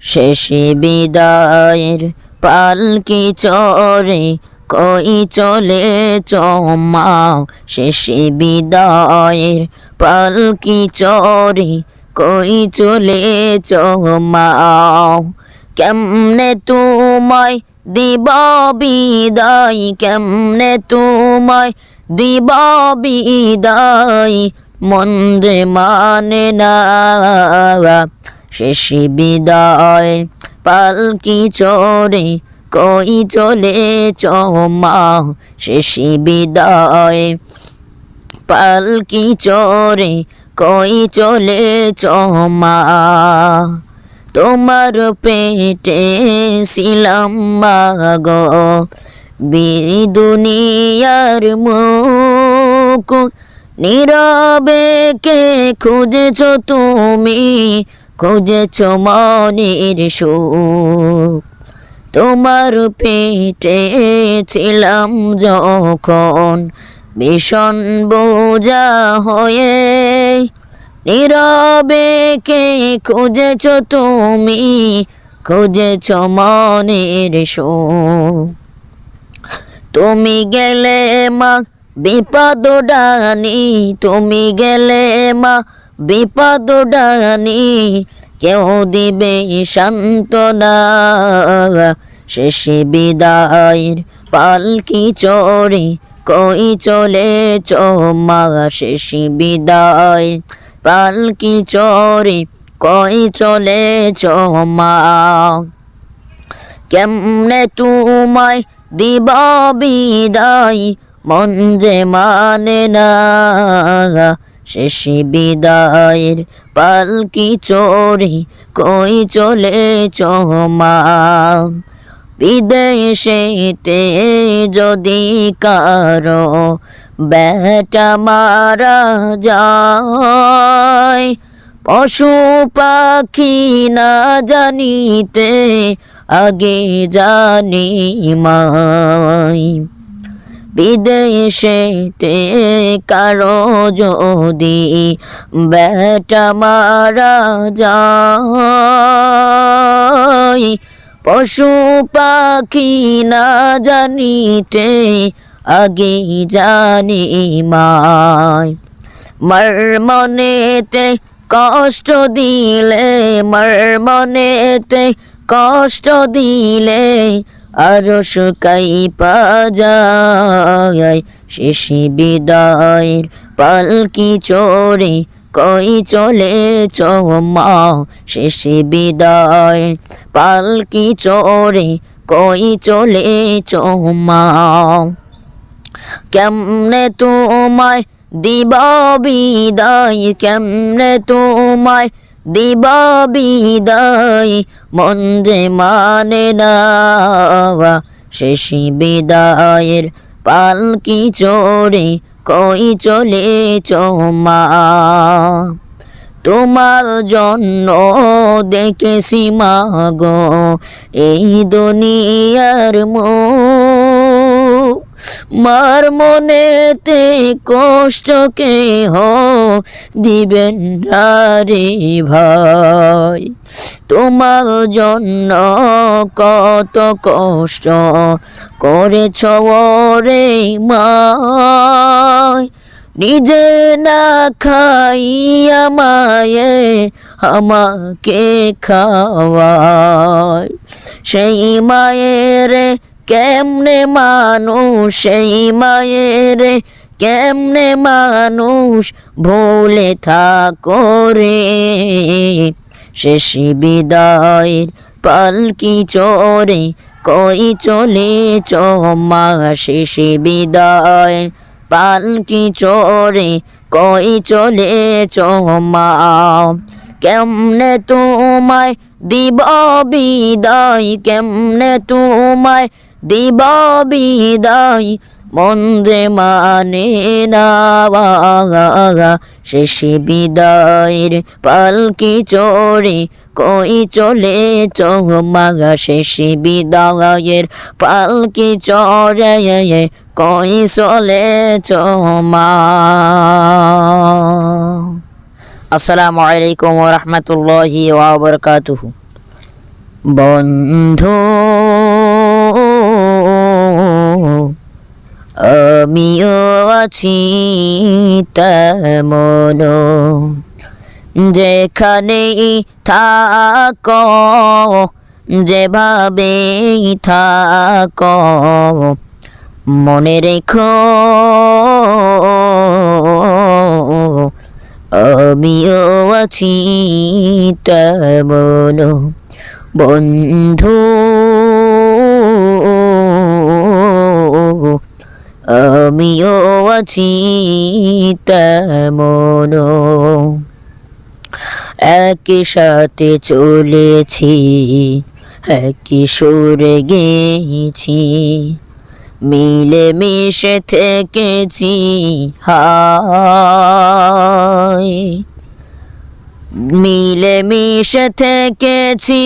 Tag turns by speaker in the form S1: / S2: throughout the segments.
S1: শেষে বিদায়ের পালকি চরে কই চলে চমা? শেষে বিদায়ের পালকি চরে কই চলে চমাও কেমনে তোমায় দিব বিদায়? কেমনে তোমায় দিব বিদায়? মন মানে না। শেষে বিদায়। পালকি চড়ে কই চলে চমা শেষে বিদায়। পালকি চড়ে কই চলে চমা তোমার পেটে ছিলাম মাগো বিদুনিয়ার মুখ। নীরবে কে খুঁজেছ তুমি? খুঁজেছ মনের সুখ। তোমার পেটে ছিলাম যখন ভীষণ বোঝা হয়ে। নীরবে কে খুঁজেছ তুমি? খুঁজেছ মনের সুখ। তুমি গেলে মা, বিপদ ডানি। তুমি গেলে মা বিপদ ডানি কেউ দিবে সান্ত্বনা। শেষে বিদায়ের পালকি চড়ে কই চলে চমা শেষে বিদায় পালকি চড়ে কই চলে চমা কেমনে তোমায় দিব বিদায়? মন যে মানে না। শেষে বিদায়ের পালকি চড়ে কই চলে চমা বিদেশেতে যদি কারও বেটা মারা যায়, পশু পাখি না জানিতে আগে জানি মাই। বিদেশেতে কারও যদি বেটা মারা যায় পশু পাখি না জানিতে আগে জানি মায়। মার মনেতে কষ্ট দিলে, মার মনেতে কষ্ট দিলে আরও শুকাই পাজায় শেষে বিদায়ের পালকি চড়ে কই চলে চমা শেষে বিদায় পালকি চড়ে কই চলে চমা। কেমনে তোমায় দিব বিদায়, কেমনে তোমায় দিব বিদায়, মন যে মানে না। শেষে বিদায়ের পালকি চড়ে, কই চলে চমা? তোমার জন্য দেখেছি মাগো, এই দুনিয়ার মুখ। মার মনেতে কষ্ট কেহ দিবেন না রে ভাই। তোমার জন্য কত কষ্ট করেছ রে মা নিজে না খাইয়া মায়ে আমাকে খাওয়ায়। সেই মায়ের কেমনে মানুষ, সেই মায়ের কেমনে মানুষ ভুলে থাকো রে? শেষে বিদায়ের পালকি চরে? কই চলে চমা শেষে বিদায় পালকি চরে? কই চলে চমা কেমনে তোমায় দিব বিদায়? কেমনে তোমায় দিব বিদায়? মন্দে মানে শেষে বিদায়ের পালকি চড়ে কই চলে চমা শেষে বিদায়ের পালকি চড়ে কই চলে চমা আসসালামু আলাইকুম রাহমাতুল্লাহি বন্ধু আমিও আছি তেমন যেখানেই থাক যেভাবে থাক মনে রেখো আমিও আছি তেমন বন্ধু আমিও আছি তেমন একই সাথে চলেছি, একই সুরে গেছি মিলে মিশে থেকেছি, হায়। মিলে মিশে থেকেছি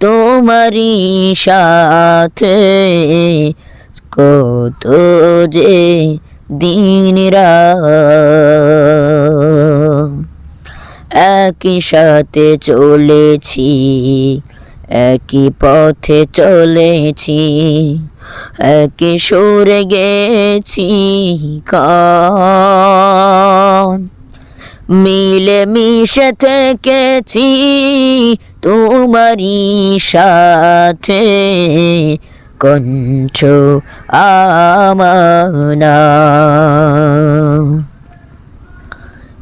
S1: তোমারই সাথে, কত যে দিন রাত একই সাথে চলেছি, একই পথে চলেছি, একই সুরে গেছি মিলে মিশে থেকেছি তোমারই সাথে কঞ্চ আমানা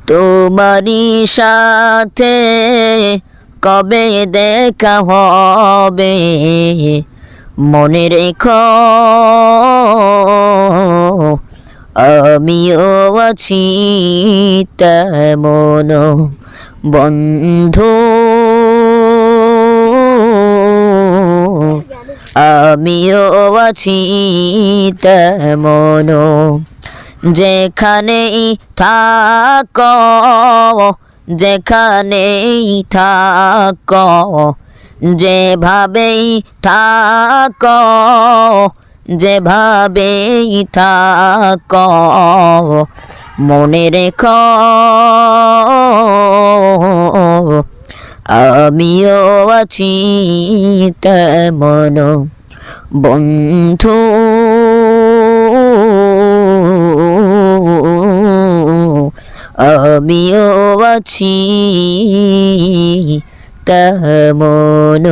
S1: তোমারই সাথে কবে দেখা হবে? মনে রেখো আমিও আছি তেমন বন্ধু। আমিও আছি তেমন যেখানেই থাক যেখানেই থাক যেভাবেই থাক যেভাবেই থাক মনে রেখ। আমিও আছি তেমন বন্ধু। আমিও আছি তেমন